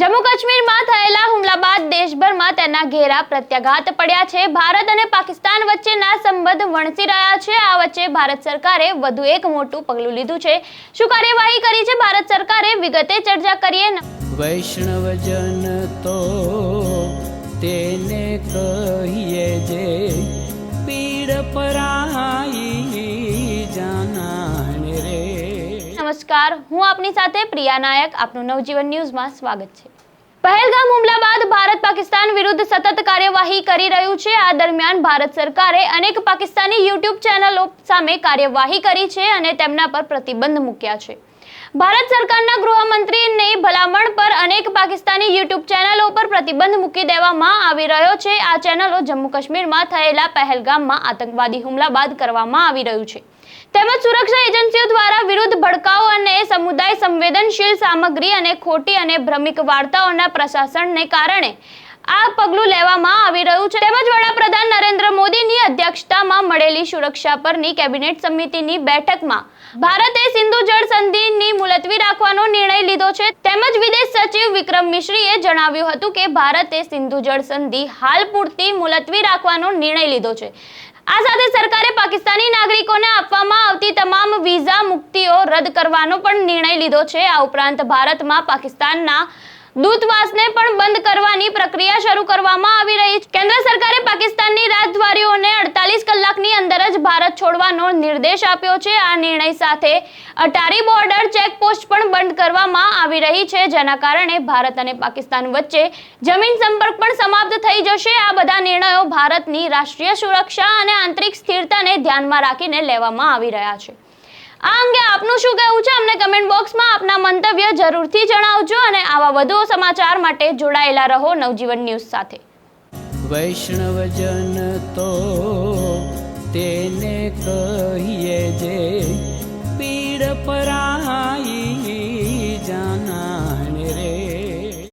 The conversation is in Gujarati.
જમ્મુ કાશ્મીરમાં થયેલા હુમલા બાદ દેશભરમાં તેના ઘેરા પ્રત્યાઘાત પડ્યા છે. ભારત અને પાકિસ્તાન વચ્ચેના સંબંધ વણસી રહ્યા છે. આ વચ્ચે ભારત સરકારે વધુ એક મોટું પગલું લીધું છે. શું કાર્યવાહી કરી છે? ભારત સરકારે વિગતે ચર્ચા કરીએ વૈષ્ણવજન તો તેને કહીએ જે પીડ પરાઈ નમસ્કાર, હું આપની સાથે પ્રિયા નાયક, આપનું નવજીવન ન્યૂઝમાં સ્વાગત છે. પહેલગામ હુમલા બાદ ભારત પાકિસ્તાન વિરુદ્ધ સતત કાર્યવાહી કરી રહ્યું છે. આ દરમિયાન ભારત સરકારે અનેક પાકિસ્તાની યુટ્યુબ ચેનલો સામે કાર્યવાહી કરી છે અને તેમના પર પ્રતિબંધ મૂક્યા છે. ભારત સરકારના ગૃહમંત્રીને ભલામણ પર અનેક પાકિસ્તાની યુટ્યુબ ચેનલો પર પ્રતિબંધ મૂકી દેવામાં આવી રહ્યો છે. આ ચેનલો જમ્મુ કાશ્મીરમાં થયેલા પહેલગામમાં આતંકવાદી હુમલા બાદ કરવામાં આવી રહ્યું છે. તેમજ સુરક્ષા એજન્સીઓ દ્વારા વિરુદ્ધ ભડકાઉ અને સમુદાય સંવેદનશીલ સામગ્રી અને ખોટી અને ભ્રમિક વાર્તાઓના પ્રશાસનને કારણે આ પગલું લેવામાં આવી રહ્યું છે. તેમજ વડાપ્રધાન નરેન્દ્ર મોદીની અધ્યક્ષતામાં મળેલી સુરક્ષા પરની કેબિનેટ સમિતિની બેઠકમાં ભારતે સિંધુ જળ સંધિની મુલતવી રાખવાનો નિર્ણય લીધો છે. તેમજ વિદેશ સચિવ વિક્રમ મિશ્રીએ જણાવ્યું હતું કે ભારતે સિંધુ જળ સંધિ હાલ પૂરતી મુલતવી રાખવાનો નિર્ણય લીધો છે. આ સાથે સરકારે પાકિસ્તાની નાગરિકોને આપવામાં આવતી તમામ વિઝા મુક્તિઓ રદ કરવાનો પણ નિર્ણય લીધો છે. આ ઉપરાંત ભારતમાં પાકિસ્તાનના દૂતાવાસને પણ બંધ કરવાની પ્રક્રિયા શરૂ કરવામાં આવી રહી છે. કેન્દ્ર સરકારે પાકિસ્તાનની રાજદ્વારીઓને અડતાલીસ કલાકની અંદર જ ભારત છોડવાનો નિર્દેશ આપ્યો છે. આ નિર્ણય સાથે અટારી બોર્ડર ચેકપોસ્ટ પણ બંધ કરવામાં આવી રહી છે, જેના કારણે ભારત અને પાકિસ્તાન વચ્ચે જમીન સંપર્ક પણ સમાપ્ત થઈ જશે. આ બધા નિર્ણયો ભારતની રાષ્ટ્રીય સુરક્ષા અને આંતરિક સ્થિરતાને ધ્યાનમાં રાખીને લેવામાં આવી રહ્યા છે. આ અંગે આપનું શું કહેવું છે? અમને કમેન્ટ બોક્સમાં આપના મંતવ્ય જરૂરથી જણાવજો અને આવા વધુ સમાચાર માટે જોડાયેલા રહો નવજીવન ન્યૂઝ સાથે. વૈષ્ણવજન તો તેને કહીએ જે પીડ પરા